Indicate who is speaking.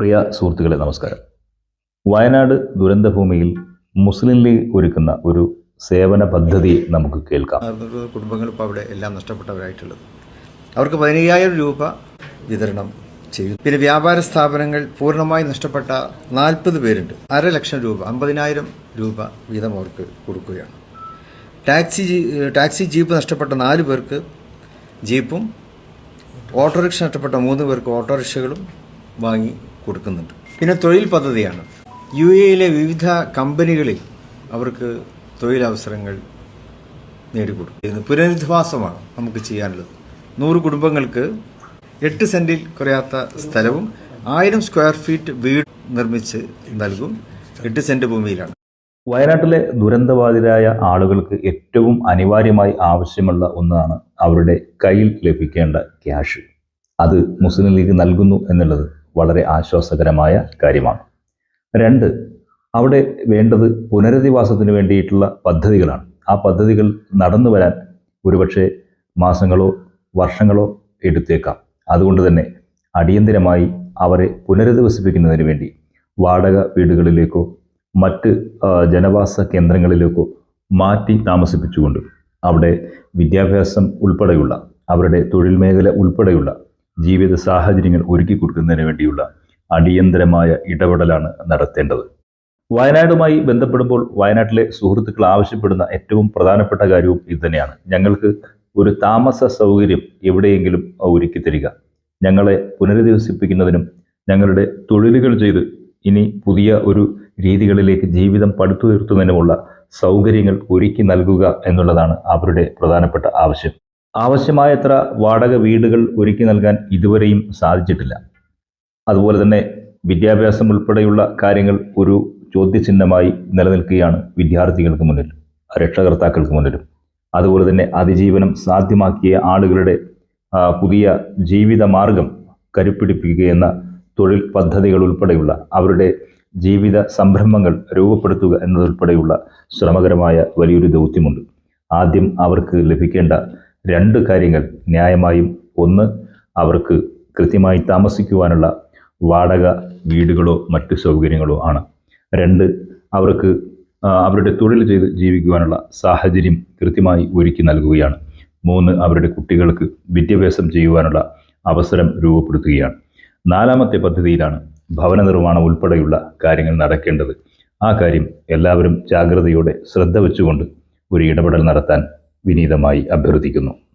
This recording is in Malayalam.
Speaker 1: പ്രിയ സുഹൃത്തുക്കളെ നമസ്കാരം. വയനാട് ദുരന്തഭൂമിയിൽ മുസ്ലിം ലീഗ് ഒരുക്കുന്ന ഒരു സേവന പദ്ധതി നമുക്ക് കേൾക്കാം.
Speaker 2: കുടുംബങ്ങൾ ഇപ്പോൾ അവിടെ എല്ലാം നഷ്ടപ്പെട്ടവരായിട്ടുള്ളത്. അവർക്ക് പതിനയ്യായിരം രൂപ വിതരണം ചെയ്തു. പിന്നെ വ്യാപാര സ്ഥാപനങ്ങൾ പൂർണമായി നഷ്ടപ്പെട്ട നാൽപ്പത് പേരുണ്ട്. അര ലക്ഷം രൂപ അമ്പതിനായിരം രൂപ വീതം അവർക്ക് കൊടുക്കുകയാണ്. ടാക്സി ടാക്സി ജീപ്പ് നഷ്ടപ്പെട്ട നാല് പേർക്ക് ജീപ്പും ഓട്ടോറിക്ഷ നഷ്ടപ്പെട്ട മൂന്ന് പേർക്ക് ഓട്ടോറിക്ഷകളും വാങ്ങി കൊടുക്കുന്നുണ്ട്. പിന്നെ തൊഴിൽ പദ്ധതിയാണ്. യു എയിലെ വിവിധ കമ്പനികളിൽ അവർക്ക് തൊഴിലവസരങ്ങൾ നേടിക്കൊടുക്കും. പുനരധിവാസമാണ് നമുക്ക് ചെയ്യാനുള്ളത്. നൂറ് കുടുംബങ്ങൾക്ക് എട്ട് സെന്റിൽ കുറയാത്ത സ്ഥലവും ആയിരം സ്ക്വയർ ഫീറ്റ് വീട് നിർമ്മിച്ച് നൽകും എട്ട് സെന്റ് ഭൂമിയിലാണ്.
Speaker 1: വയനാട്ടിലെ ദുരന്തബാധിതരായ ആളുകൾക്ക് ഏറ്റവും അനിവാര്യമായി ആവശ്യമുള്ള ഒന്നാണ് അവരുടെ കയ്യിൽ ലഭിക്കേണ്ട ക്യാഷ്. അത് മുസ്ലിം ലീഗ് നൽകുന്നു എന്നുള്ളത്. വളരെ ആശ്വാസകരമായ കാര്യമാണ്. രണ്ട് അവിടെ വേണ്ടത് പുനരധിവാസത്തിന് വേണ്ടിയിട്ടുള്ള പദ്ധതികളാണ്. ആ പദ്ധതികൾ നടന്നു വരാൻ ഒരുപക്ഷെ മാസങ്ങളോ വർഷങ്ങളോ എടുത്തേക്കാം. അതുകൊണ്ട് തന്നെ അടിയന്തിരമായി അവരെ പുനരധിവസിപ്പിക്കുന്നതിന് വേണ്ടി വാടക വീടുകളിലേക്കോ മറ്റ് ജനവാസ കേന്ദ്രങ്ങളിലേക്കോ മാറ്റി താമസിപ്പിച്ചുകൊണ്ട് അവിടെ വിദ്യാഭ്യാസം ഉൾപ്പെടെയുള്ള അവരുടെ തൊഴിൽ മേഖല ഉൾപ്പെടെയുള്ള ജീവിത സാഹചര്യങ്ങൾ ഒരുക്കി കൊടുക്കുന്നതിന് വേണ്ടിയുള്ള അടിയന്തരമായ ഇടപെടലാണ് നടത്തേണ്ടത്. വയനാടുമായി ബന്ധപ്പെടുമ്പോൾ വയനാട്ടിലെ സുഹൃത്തുക്കൾ ആവശ്യപ്പെടുന്ന ഏറ്റവും പ്രധാനപ്പെട്ട കാര്യവും ഇതുതന്നെയാണ് ഞങ്ങൾക്ക് ഒരു താമസ സൗകര്യം എവിടെയെങ്കിലും ഒരുക്കി തരിക. ഞങ്ങളെ പുനരധിവസിപ്പിക്കുന്നതിനും ഞങ്ങളുടെ തൊഴിലുകൾ ചെയ്ത് ഇനി പുതിയ ഒരു രീതികളിലേക്ക് ജീവിതം പടുത്തുയർത്തുന്നതിനുമുള്ള സൗകര്യങ്ങൾ ഒരുക്കി നൽകുക എന്നുള്ളതാണ് അവരുടെ പ്രധാനപ്പെട്ട ആവശ്യം. ആവശ്യമായത്ര വാടക വീടുകൾ ഒരുക്കി നൽകാൻ ഇതുവരെയും സാധിച്ചിട്ടില്ല. അതുപോലെ തന്നെ വിദ്യാഭ്യാസം ഉൾപ്പെടെയുള്ള കാര്യങ്ങൾ ഒരു ചോദ്യചിഹ്നമായി നിലനിൽക്കുകയാണ് വിദ്യാർത്ഥികൾക്ക് മുന്നിലും രക്ഷകർത്താക്കൾക്ക് മുന്നിലും അതുപോലെ തന്നെ അതിജീവനം സാധ്യമാക്കിയ ആളുകളുടെ പുതിയ ജീവിത മാർഗം കരുപ്പിടിപ്പിക്കുകയെന്ന തൊഴിൽ പദ്ധതികൾ ഉൾപ്പെടെയുള്ള അവരുടെ ജീവിത സംരംഭങ്ങൾ രൂപപ്പെടുത്തുക എന്നതുൾപ്പെടെയുള്ള ശ്രമകരമായ വലിയൊരു ദൗത്യമുണ്ട്. ആദ്യം അവർക്ക് ലഭിക്കേണ്ട രണ്ട് കാര്യങ്ങൾ ന്യായമായും. ഒന്ന് അവർക്ക് കൃത്യമായി താമസിക്കുവാനുള്ള വാടക വീടുകളോ മറ്റ് സൗകര്യങ്ങളോ ആണ്. രണ്ട് അവർക്ക് അവരുടെ തൊഴിൽ ചെയ്ത് ജീവിക്കുവാനുള്ള സാഹചര്യം കൃത്യമായി ഒരുക്കി നൽകുകയാണ്. മൂന്ന് അവരുടെ കുട്ടികൾക്ക് വിദ്യാഭ്യാസം ചെയ്യുവാനുള്ള അവസരം രൂപപ്പെടുത്തുകയാണ്. നാലാമത്തെ പദ്ധതിയിലാണ് ഭവന നിർമ്മാണം ഉൾപ്പെടെയുള്ള കാര്യങ്ങൾ നടക്കേണ്ടത്. ആ കാര്യം എല്ലാവരും ജാഗ്രതയോടെ ശ്രദ്ധ വെച്ചുകൊണ്ട് ഒരു ഇടപെടൽ നടത്താൻ വിനീതമായി അഭ്യർത്ഥിക്കുന്നു.